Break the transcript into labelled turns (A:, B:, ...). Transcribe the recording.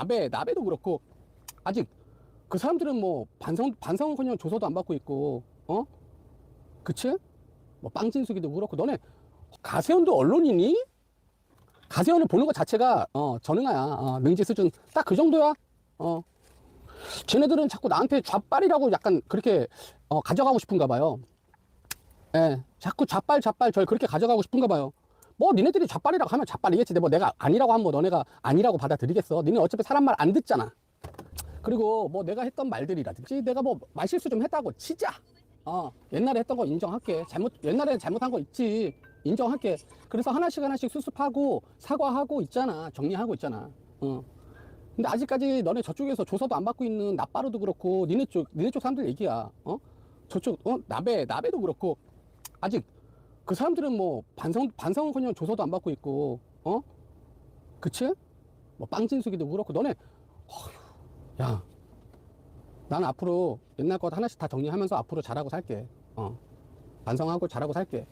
A: 나베 나베도 그렇고 아직 그 사람들은 뭐 반성 반성은커녕 조서도 안 받고 있고 어? 그치? 뭐 빵진숙이도 그렇고 너네 가세현도 언론이니? 가세현을 보는 것 자체가 어 전응아야. 어, 능지 수준 딱 그 정도야. 어. 쟤네들은 자꾸 나한테 좌빨이라고 약간 그렇게 어, 가져가고 싶은가 봐요. 예. 자꾸 좌빨 좌빨 절 그렇게 가져가고 싶은가 봐요 뭐 니네들이 좌빨이라고 하면 좌빨이겠지. 근데 뭐 내가 아니라고 하면 뭐 너네가 아니라고 받아들이겠어. 니네 어차피 사람 말 안 듣잖아. 그리고 뭐 내가 했던 말들이라든지 내가 뭐 말실수 좀 했다고 치자. 어 옛날에 했던 거 인정할게. 잘못 옛날에 잘못한 거 있지. 인정할게. 그래서 하나씩 하나씩 수습하고 사과하고 있잖아. 정리하고 있잖아. 어. 근데 아직까지 너네 저쪽에서 조사도 안 받고 있는 나빠로도 그렇고 니네 쪽 니네 쪽 사람들 얘기야. 어? 저쪽 어? 나베 나베도 그렇고 아직 그 사람들은 뭐 반성 반성은커녕 조사도 안 받고 있고 어? 그치? 뭐 빵진숙이도 그렇고 너네 어휴, 야 나는 앞으로 옛날 것 하나씩 다 정리하면서 앞으로 잘하고 살게. 어 반성하고 잘하고 살게